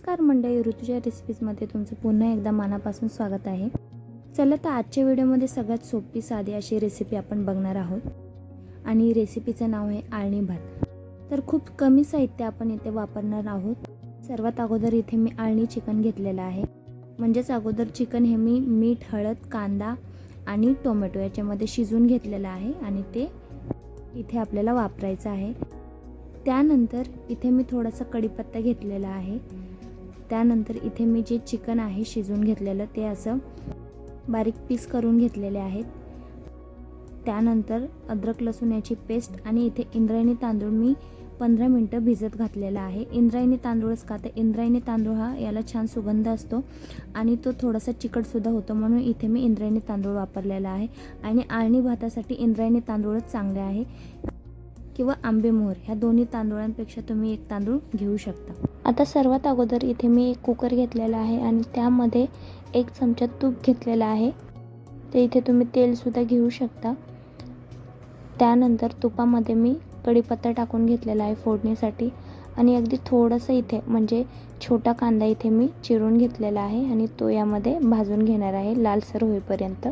नमस्कार मंडळी ऋतूच्या रेसिपीजमध्ये तुमचं पुन्हा एकदा मनापासून स्वागत आहे. चला तर आजच्या व्हिडिओमध्ये सगळ्यात सोपी साधी अशी रेसिपी आपण बघणार आहोत. आणि रेसिपीचं नाव आहे आळणी भात. तर खूप कमी साहित्य आपण इथे वापरणार आहोत. सर्वात अगोदर इथे मी आळणी चिकन घेतलेलं आहे. म्हणजेच अगोदर चिकन हे मी मीठ हळद कांदा आणि टोमॅटो याच्यामध्ये शिजवून घेतलेलं आहे आणि ते इथे आपल्याला वापरायचं आहे. त्यानंतर इथे मी थोडासा कढीपत्ता घेतलेला आहे. त्यानंतर इथे मी जे चिकन आहे शिजवून घेतलेलं ते असं बारीक पीस करून घेतलेले आहेत. त्यानंतर अद्रक लसूण याची पेस्ट आणि इथे इंद्रायणी तांदूळ मी पंधरा मिनटं भिजत घातलेला आहे. इंद्रायणी तांदूळच का तर इंद्रायणी तांदूळ हा याला छान सुगंध असतो आणि तो थोडासा चिकटसुद्धा होतो म्हणून इथे मी इंद्रायणी तांदूळ वापरलेला आहे. आणि आळणी भातासाठी इंद्रायणी तांदूळच चांगले आहे. किंवा आंबेमोहर ह्या दोन्ही तांदूळांपेक्षा तुम्ही एक तांदूळ घेऊ शकता. आता सर्वात अगोदर इथे मी एक कुकर घेतलेला आहे आणि त्यामध्ये एक चमचा तूप घेतलेला आहे. ते इथे तुम्ही तेलसुद्धा घेऊ शकता. त्यानंतर तुपामध्ये मी कढीपत्ता टाकून घेतलेला आहे फोडणीसाठी. आणि अगदी थोडंसं इथे म्हणजे छोटा कांदा इथे मी चिरून घेतलेला आहे आणि तो यामध्ये भाजून घेणार आहे लालसर होईपर्यंत.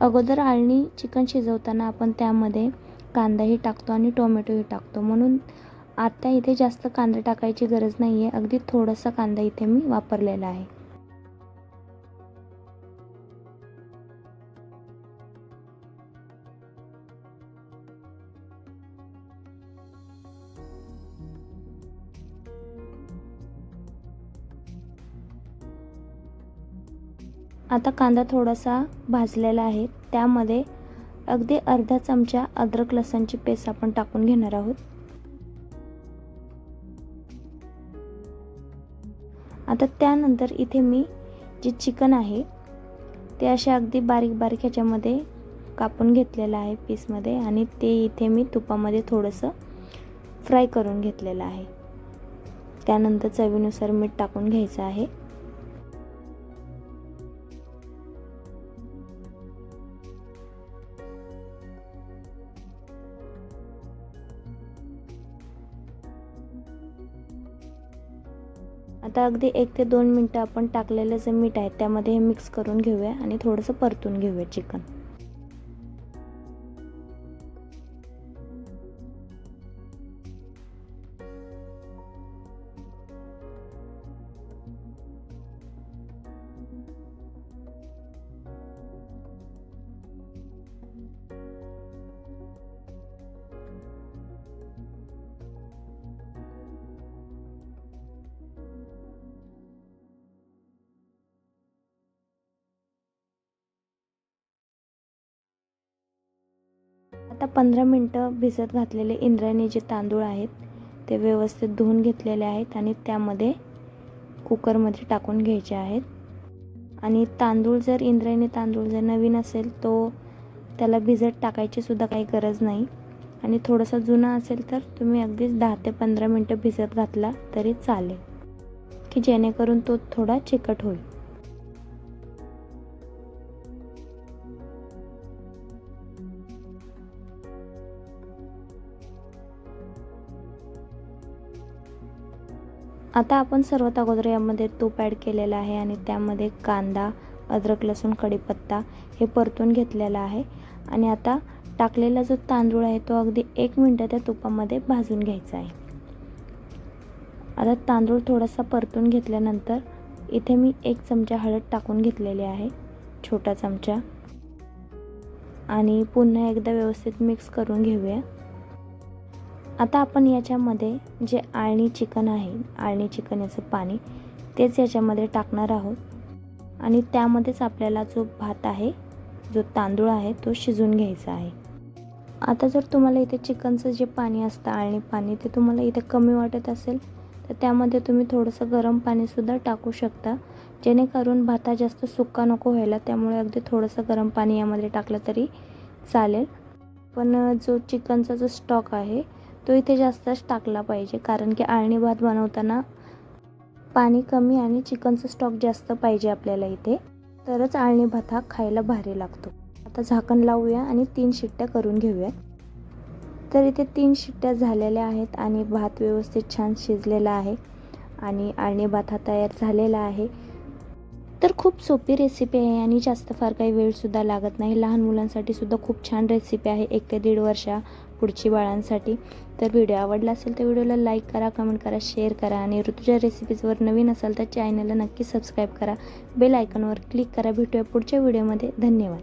अगोदर आळणी चिकन शिजवताना आपण त्यामध्ये कांदाही टाकतो आणि टोमॅटोही टाकतो. म्हणून आत्ता इथे जास्त कांदा टाकायची गरज नाही आहे अगदी थोडासा कांदा इथे मी वापरलेला आहे. आता कांदा थोडासा भाजलेला आहे. त्यामध्ये अगदी अर्धा चमचा अद्रक लसणची पेस्ट आपण टाकून घेणार आहोत. आता त्यानंतर इथे मी जे चिकन आहे ते असे अगदी बारीक बारीक ह्याच्यामध्ये कापून घेतलेलं आहे पीसमध्ये आणि ते इथे मी तुपामध्ये थोडंसं फ्राय करून घेतलेलं आहे. त्यानंतर चवीनुसार मीठ टाकून घ्यायचं आहे. आता अगदी एक ते दोन मिनटं आपण टाकलेलं जे मीठ आहे त्यामध्ये हे मिक्स करून घेऊया आणि थोडंसं परतून घेऊया चिकन आता पंधरा मिनटं भिजत घातलेले इंद्रायणी जे तांदूळ आहेत ते व्यवस्थित धुवून घेतलेले आहेत आणि त्यामध्ये कुकरमध्ये टाकून घ्यायचे आहेत. आणि तांदूळ जर इंद्रायणी तांदूळ जर नवीन असेल तो त्याला भिजत टाकायची सुद्धा काही गरज नाही. आणि थोडासा जुना असेल तर तुम्ही अगदीच दहा ते पंधरा मिनटं भिजत घातला तरी चालेल. की जेणेकरून तो थोडा चिकट होईल. आता आपण सर्वात अगोदर यामध्ये तूप ॲड केलेलं आहे आणि त्यामध्ये कांदा अद्रक लसूण कढीपत्ता हे परतून घेतलेला आहे. आणि आता टाकलेला जो तांदूळ आहे तो अगदी एक मिनटं त्या तुपामध्ये भाजून घ्यायचा आहे. आता तांदूळ थोडासा परतून घेतल्यानंतर इथे मी एक चमचा हळद टाकून घेतलेली आहे छोटा चमचा. आणि पुन्हा एकदा व्यवस्थित मिक्स करून घेऊया. आता आपण याच्यामध्ये जे आळणी चिकन आहे आळणी चिकन याचं पाणी तेच याच्यामध्ये टाकणार आहोत. आणि त्यामध्येच आपल्याला जो भात आहे जो तांदूळ आहे तो शिजून घ्यायचा आहे. आता जर तुम्हाला इथे चिकनचं जे पाणी असतं आळणी पाणी ते तुम्हाला इथे कमी वाटत असेल तर त्यामध्ये तुम्ही थोडंसं गरम पाणीसुद्धा टाकू शकता. जेणेकरून भाता जास्त सुक्का नको व्हायला त्यामुळे अगदी थोडंसं गरम पाणी यामध्ये टाकलं तरी चालेल. पण जो चिकनचा जो स्टॉक आहे तो इथे जास्तच टाकला पाहिजे कारण की आळणी भात बनवताना पाणी कमी आणि चिकनचं स्टॉक जास्त पाहिजे आपल्याला इथे. तरच आळणी भात हा खायला भारी लागतो. आता झाकण लावूया आणि तीन शिट्ट्या करून घेऊया तर इथे तीन शिट्ट्या झालेल्या आहेत आणि भात व्यवस्थित छान शिजलेला आहे. आणि आळणी भात हा तयार झालेला आहे. तर खूप सोपी रेसिपी आहे आणि जास्त फार काही वेळसुद्धा लागत नाही. लहान मुलांसाठी सुद्धा खूप छान रेसिपी आहे एक ते दीड वर्षा पुढची बाळांसाठी. तर व्हिडिओ आवडला असेल तर व्हिडिओला लाईक करा कमेंट करा शेअर करा आणि ऋतुजा रेसिपीजवर नवीन असाल तर चॅनलला नक्की सबस्क्राईब करा. बेल आयकॉनवर क्लिक करा. भेटूया पुढच्या व्हिडिओमध्ये धन्यवाद.